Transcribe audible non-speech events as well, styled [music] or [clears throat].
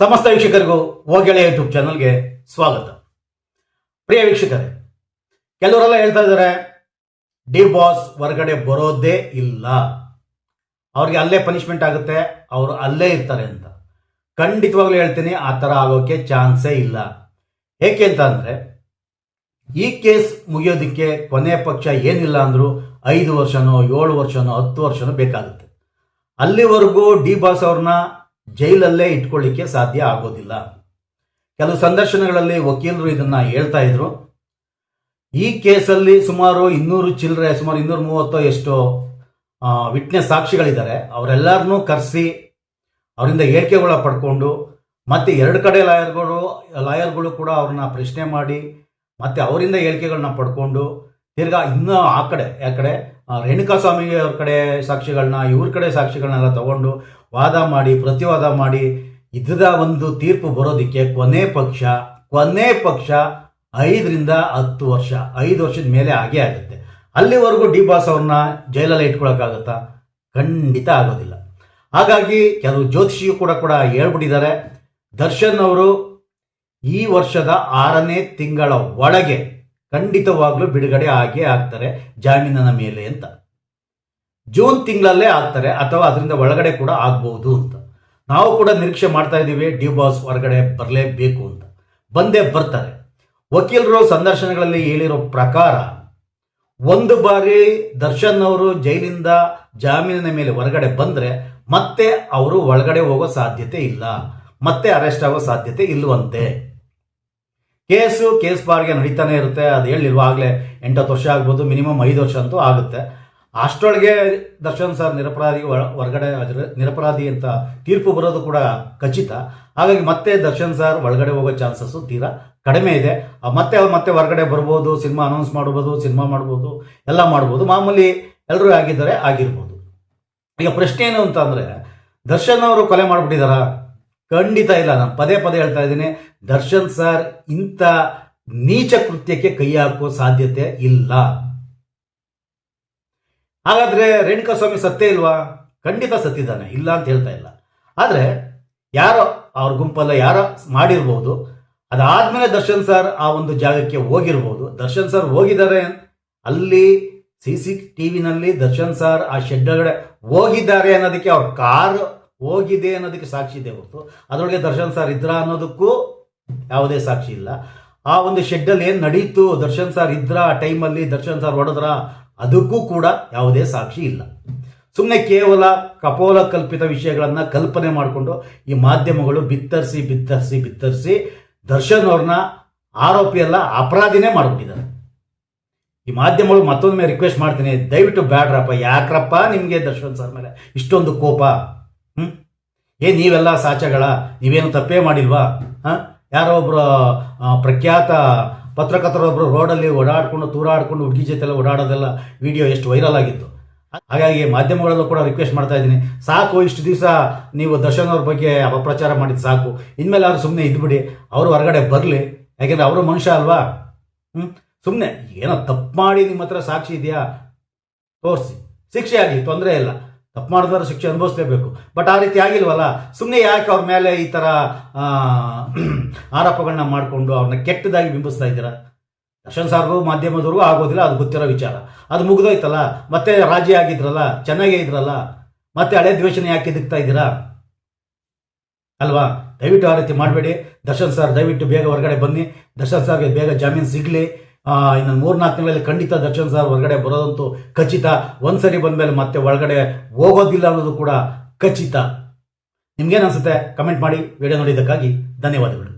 ಸಮಸ್ತ ವೀಕ್ಷಕರಿಗೂ ಹೋಗೆಳೆಯ ಯೂಟ್ಯೂಬ್ ಚಾನಲ್ಗೆ ಸ್ವಾಗತ. ಪ್ರಿಯ ವೀಕ್ಷಕರೇ, ಕೆಲವರೆಲ್ಲ ಹೇಳ್ತಾ ಇದ್ದಾರೆ ಡಿ ಬಾಸ್ ಹೊರಗಡೆ ಬರೋದೇ ಇಲ್ಲ. ಅವ್ರಿಗೆ ಅಲ್ಲೇ ಪನಿಷ್ಮೆಂಟ್ ಆಗುತ್ತೆ, ಅವರು ಅಲ್ಲೇ ಇರ್ತಾರೆ ಅಂತ. ಖಂಡಿತವಾಗ್ಲೂ ಹೇಳ್ತೀನಿ, ಆ ಥರ ಆಗೋಕ್ಕೆ ಚಾನ್ಸೇ ಇಲ್ಲ. ಏಕೆ ಅಂತ ಅಂದರೆ, ಈ ಕೇಸ್ ಮುಗಿಯೋದಕ್ಕೆ ಕೊನೆ ಪಕ್ಷ ಏನಿಲ್ಲ ಅಂದರೂ ಐದು ವರ್ಷನೋ, ಏಳು ವರ್ಷನೋ, ಹತ್ತು ವರ್ಷನೋ ಬೇಕಾಗುತ್ತೆ. ಅಲ್ಲಿವರೆಗೂ ಡಿ ಬಾಸ್ ಅವ್ರನ್ನ ಜೈಲಲ್ಲೇ ಇಟ್ಕೊಳ್ಳಿಕ್ಕೆ ಸಾಧ್ಯ ಆಗೋದಿಲ್ಲ. ಕೆಲವು ಸಂದರ್ಶನಗಳಲ್ಲಿ ವಕೀಲರು ಇದನ್ನ ಹೇಳ್ತಾ ಇದ್ರು. ಈ ಕೇಸಲ್ಲಿ ಸುಮಾರು ಇನ್ನೂರು ಚಿಲ್ಲರೆ, ಸುಮಾರು ಇನ್ನೂರ ಮೂವತ್ತೋ ಎಷ್ಟೋ ವಿಟ್ನೆಸ್ ಸಾಕ್ಷಿಗಳಿದ್ದಾರೆ. ಅವರೆಲ್ಲರನ್ನೂ ಕರೆಸಿ, ಅವರಿಂದ ಹೇಳಿಕೆಗಳ ಪಡ್ಕೊಂಡು, ಮತ್ತೆ ಎರಡು ಕಡೆ ಲಾಯರ್ಗಳು ಲಾಯರ್ಗಳು ಕೂಡ ಅವ್ರನ್ನ ಪ್ರಶ್ನೆ ಮಾಡಿ, ಮತ್ತೆ ಅವರಿಂದ ಹೇಳಿಕೆಗಳನ್ನ ಪಡ್ಕೊಂಡು, ತಿರ್ಗಾ ಇನ್ನೂ ಆ ಕಡೆ ಆ ಕಡೆ ರೇಣುಕಾಸ್ವಾಮಿ ಅವ್ರ ಕಡೆ ಸಾಕ್ಷಿಗಳನ್ನ ಇವ್ರ ಕಡೆ ಸಾಕ್ಷಿಗಳನ್ನೆಲ್ಲ ತಗೊಂಡು ವಾದ ಮಾಡಿ, ಪ್ರತಿವಾದ ಮಾಡಿ ಇದರ ಒಂದು ತೀರ್ಪು ಬರೋದಕ್ಕೆ ಕೊನೆ ಪಕ್ಷ ಕೊನೆ ಪಕ್ಷ ಐದರಿಂದ ಹತ್ತು ವರ್ಷ, ಐದು ವರ್ಷದ ಮೇಲೆ ಆಗೇ ಆಗುತ್ತೆ. ಅಲ್ಲಿವರೆಗೂ ಡಿ ಬಾಸ್ ಅವ್ರನ್ನ ಜೈಲಲ್ಲಿ ಇಟ್ಕೊಳಕ್ಕಾಗತ್ತಾ? ಖಂಡಿತ ಆಗೋದಿಲ್ಲ. ಹಾಗಾಗಿ ಕೆಲವು ಜ್ಯೋತಿಷಿಯು ಕೂಡ ಕೂಡ ಹೇಳ್ಬಿಟ್ಟಿದ್ದಾರೆ. ದರ್ಶನ್ ಅವರು ಈ ವರ್ಷದ ಆರನೇ ತಿಂಗಳ ಒಳಗೆ ಖಂಡಿತವಾಗ್ಲೂ ಬಿಡುಗಡೆ ಆಗೇ ಆಗ್ತಾರೆ ಜಾಮೀನಿನ ಮೇಲೆ ಅಂತ. ಜೂನ್ ತಿಂಗಳಲ್ಲೇ ಆಗ್ತಾರೆ ಅಥವಾ ಅದರಿಂದ ಒಳಗಡೆ ಕೂಡ ಆಗ್ಬಹುದು ಅಂತ. ನಾವು ಕೂಡ ನಿರೀಕ್ಷೆ ಮಾಡ್ತಾ ಇದ್ದೀವಿ ಡ್ಯೂ ಬಾಸ್ ಹೊರಗಡೆ ಬರಲೇಬೇಕು ಅಂತ. ಬಂದೇ ಬರ್ತಾರೆ. ವಕೀಲರು ಸಂದರ್ಶನಗಳಲ್ಲಿ ಹೇಳಿರೋ ಪ್ರಕಾರ ಒಂದು ಬಾರಿ ದರ್ಶನ್ ಅವರು ಜೈಲಿಂದ ಜಾಮೀನಿನ ಮೇಲೆ ಹೊರಗಡೆ ಬಂದರೆ ಮತ್ತೆ ಅವರು ಒಳಗಡೆ ಹೋಗೋ ಸಾಧ್ಯತೆ ಇಲ್ಲ. ಮತ್ತೆ ಅರೆಸ್ಟ್ ಆಗೋ ಸಾಧ್ಯತೆ ಇಲ್ಲವಂತೆ ಕೇಸು, ಕೇಸ್ ಬಾರ್ಗೆ ನಡೀತಾನೆ ಇರುತ್ತೆ. ಅದು ಹೇಳಿಲ್ವ? ಆಗಲೇ ಎಂಟತ್ತು ವರ್ಷ ಆಗ್ಬೋದು, ಮಿನಿಮಮ್ ಐದು ವರ್ಷ ಅಂತೂ ಆಗುತ್ತೆ. ಅಷ್ಟರೊಳಗೆ ದರ್ಶನ್ ಸರ್ ನಿರಪರಾಧಿ ಹೊರ- ಹೊರಗಡೆ ನಿರಪರಾಧಿ ಅಂತ ತೀರ್ಪು ಬರೋದು ಕೂಡ ಖಚಿತ. ಹಾಗಾಗಿ ಮತ್ತೆ ದರ್ಶನ್ ಸರ್ ಒಳಗಡೆ ಹೋಗೋ ಚಾನ್ಸಸ್ಸು ತೀರಾ ಕಡಿಮೆ ಇದೆ. ಮತ್ತೆ ಮತ್ತೆ ಹೊರಗಡೆ ಬರ್ಬೋದು, ಸಿನಿಮಾ ಅನೌನ್ಸ್ ಮಾಡ್ಬೋದು, ಸಿನಿಮಾ ಮಾಡ್ಬೋದು, ಎಲ್ಲ ಮಾಡ್ಬೋದು. ಮಾಮೂಲಿ ಎಲ್ಲರೂ ಆಗಿದ್ದಾರೆ, ಆಗಿರ್ಬೋದು. ಈಗ ಪ್ರಶ್ನೆ ಏನು ಅಂತ ಅಂದರೆ, ದರ್ಶನ್ ಅವರು ಕೊಲೆ ಮಾಡಿಬಿಟ್ಟಿದಾರ? ಖಂಡಿತ ಇಲ್ಲ. ನಾನು ಪದೇ ಪದೇ ಹೇಳ್ತಾ ಇದ್ದೀನಿ. ದರ್ಶನ್ ಸರ್, ಇಂಥ ನೀಚ ಕೃತ್ಯಕ್ಕೆ ಕೈ ಹಾಕೋ ಸಾಧ್ಯತೆ ಇಲ್ಲ. ಹಾಗಾದ್ರೆ ರೇಣುಕಾಸ್ವಾಮಿ ಸತ್ತೇ ಇಲ್ವಾ? ಖಂಡಿತ ಸತ್ತಿದ್ದಾನೆ ಇಲ್ಲ ಅಂತ ಹೇಳ್ತಾ ಇಲ್ಲ. ಆದರೆ ಯಾರೋ ಅವ್ರ ಗುಂಪಲ್ಲ ಯಾರೋ ಮಾಡಿರ್ಬೋದು. ಅದಾದ್ಮೇಲೆ ದರ್ಶನ್ ಸರ್ ಆ ಒಂದು ಜಾಗಕ್ಕೆ ಹೋಗಿರ್ಬೋದು. ದರ್ಶನ್ ಸರ್ ಹೋಗಿದ್ದಾರೆ. ಅಲ್ಲಿ ಸಿ ಸಿ ಟಿವಿನಲ್ಲಿ ದರ್ಶನ್ ಸರ್ ಆ ಶೆಡ್ ಒಳಗಡೆ ಹೋಗಿದ್ದಾರೆ ಅನ್ನೋದಕ್ಕೆ ಅವ್ರ ಕಾರ್ ಹೋಗಿದೆ ಅನ್ನೋದಕ್ಕೆ ಸಾಕ್ಷಿ ಇದೆ ಹೊರತು. ಅದರೊಳಗೆ ದರ್ಶನ್ ಸರ್ ಇದ್ರ ಅನ್ನೋದಕ್ಕೂ ಯಾವುದೇ ಸಾಕ್ಷಿ ಇಲ್ಲ. ಆ ಒಂದು ಶೆಡ್ಡಲ್ಲಿ ಏನು ನಡೀತು? ದರ್ಶನ್ ಸರ್ ಇದ್ರ ಆ ಟೈಮಲ್ಲಿ ದರ್ಶನ್ ಸರ್ ಹೊಡೆದ್ರ ಅದಕ್ಕೂ ಕೂಡ ಯಾವುದೇ ಸಾಕ್ಷಿ ಇಲ್ಲ. ಸುಮ್ಮನೆ ಕೇವಲ ಕಪೋಲ ಕಲ್ಪಿತ ವಿಷಯಗಳನ್ನು ಕಲ್ಪನೆ ಮಾಡಿಕೊಂಡು ಈ ಮಾಧ್ಯಮಗಳು ಬಿತ್ತರಿಸಿ ಬಿತ್ತರಿಸಿ ಬಿತ್ತರಿಸಿ ದರ್ಶನ್ ಅವ್ರನ್ನ ಆರೋಪಿ ಅಲ್ಲ ಅಪರಾಧಿನೇ ಮಾಡಿಬಿಟ್ಟಿದ್ದಾರೆ. ಈ ಮಾಧ್ಯಮಗಳು ಮತ್ತೊಮ್ಮೆ ರಿಕ್ವೆಸ್ಟ್ ಮಾಡ್ತೀನಿ. ದಯವಿಟ್ಟು ಬ್ಯಾಡ್ರಪ್ಪ. ಯಾಕ್ರಪ್ಪ ನಿಮಗೆ ದರ್ಶನ್ ಸರ್ ಮೇಲೆ ಇಷ್ಟೊಂದು ಕೋಪ? ಹ್ಮ್? ಏ, ನೀವೆಲ್ಲ ಸಾಚಗಳ ನೀವೇನು ತಪ್ಪೇ ಮಾಡಿಲ್ವಾ? ಹಾಂ? ಯಾರೋ ಒಬ್ಬರು ಪ್ರಖ್ಯಾತ ಪತ್ರಕರ್ತರೊಬ್ಬರು ರೋಡಲ್ಲಿ ಓಡಾಡ್ಕೊಂಡು, ತೂರಾಡ್ಕೊಂಡು, ಹುಡುಗಿ ಜೊತೆ ಎಲ್ಲ ಓಡಾಡೋದೆಲ್ಲ ವಿಡಿಯೋ ಎಷ್ಟು ವೈರಲ್ ಆಗಿತ್ತು. ಹಾಗಾಗಿ ಮಾಧ್ಯಮಗಳಲ್ಲೂ ಕೂಡ ರಿಕ್ವೆಸ್ಟ್ ಮಾಡ್ತಾ ಇದ್ದೀನಿ. ಸಾಕು, ಇಷ್ಟು ದಿವಸ ನೀವು ದರ್ಶನ್ ಅವ್ರ ಬಗ್ಗೆ ಅಪಪ್ರಚಾರ ಮಾಡಿದ್ದು ಸಾಕು. ಇನ್ಮೇಲೆ ಅವ್ರು ಸುಮ್ಮನೆ ಇದ್ಬಿಡಿ. ಅವರು ಹೊರಗಡೆ ಬರಲಿ. ಯಾಕೆಂದರೆ ಅವರು ಮನುಷ್ಯ ಅಲ್ವಾ? ಹ್ಞೂ ಸುಮ್ಮನೆ ಏನೋ ತಪ್ಪು ಮಾಡಿ ನಿಮ್ಮ ಹತ್ರ ಸಾಕ್ಷಿ ಇದೆಯಾ? ತೋರಿಸಿ. ಶಿಕ್ಷೆ ಆಗಲಿ, ತೊಂದರೆ ಇಲ್ಲ. ತಪ್ಪು ಮಾಡಿದವರು ಶಿಕ್ಷೆ ಅನುಭವಿಸಲೇಬೇಕು. ಬಟ್ ಆ ರೀತಿ ಆಗಿಲ್ವಲ್ಲ? ಸುಮ್ಮನೆ ಯಾಕೆ ಅವ್ರ ಮೇಲೆ ಈ ಥರ [clears throat] ಆರೋಪಗಳನ್ನ ಮಾಡಿಕೊಂಡು ಅವ್ರನ್ನ ಕೆಟ್ಟದಾಗಿ ಬಿಂಬಿಸ್ತಾ ಇದ್ದೀರಾ? ದರ್ಶನ್ ಸಾರ್ಗೂ ಮಾಧ್ಯಮದವ್ರಿಗೂ ಆಗೋದಿಲ್ಲ, ಅದು ಗೊತ್ತಿರೋ ವಿಚಾರ. ಅದು ಮುಗಿದೋಯ್ತಲ್ಲ? ಮತ್ತೆ ರಾಜಿ ಆಗಿದ್ರಲ್ಲ? ಚೆನ್ನಾಗೇ ಇದ್ರಲ್ಲ? ಮತ್ತೆ ಹಳೆ ದ್ವೇಷನ ಯಾಕೆ ದಿಕ್ತಾ ಇದ್ದೀರಾ? ಅಲ್ವಾ? ದಯವಿಟ್ಟು ಆ ರೀತಿ ಮಾಡಬೇಡಿ. ದರ್ಶನ್ ಸರ್, ದಯವಿಟ್ಟು ಬೇಗ ಹೊರಗಡೆ ಬನ್ನಿ. ದರ್ಶನ್ ಸರ್ಗೆ ಬೇಗ ಜಾಮೀನು ಸಿಗಲಿ. ಇನ್ನು ಮೂರ್ನಾಲ್ಕು ತಿಂಗಳಲ್ಲಿ ಖಂಡಿತ ದರ್ಶನ್ ಸರ್ ಹೊರಗಡೆ ಬರೋದಂತೂ ಖಚಿತ. ಒಂದ್ಸರಿ ಬಂದಮೇಲೆ ಮತ್ತೆ ಒಳಗಡೆ ಹೋಗೋದಿಲ್ಲ ಅನ್ನೋದು ಕೂಡ ಖಚಿತ. ನಿಮ್ಗೇನು ಅನ್ಸುತ್ತೆ? ಕಮೆಂಟ್ ಮಾಡಿ ವಿಡಿಯೋ ನೋಡಿದ್ದಕ್ಕಾಗಿ ಧನ್ಯವಾದಗಳು.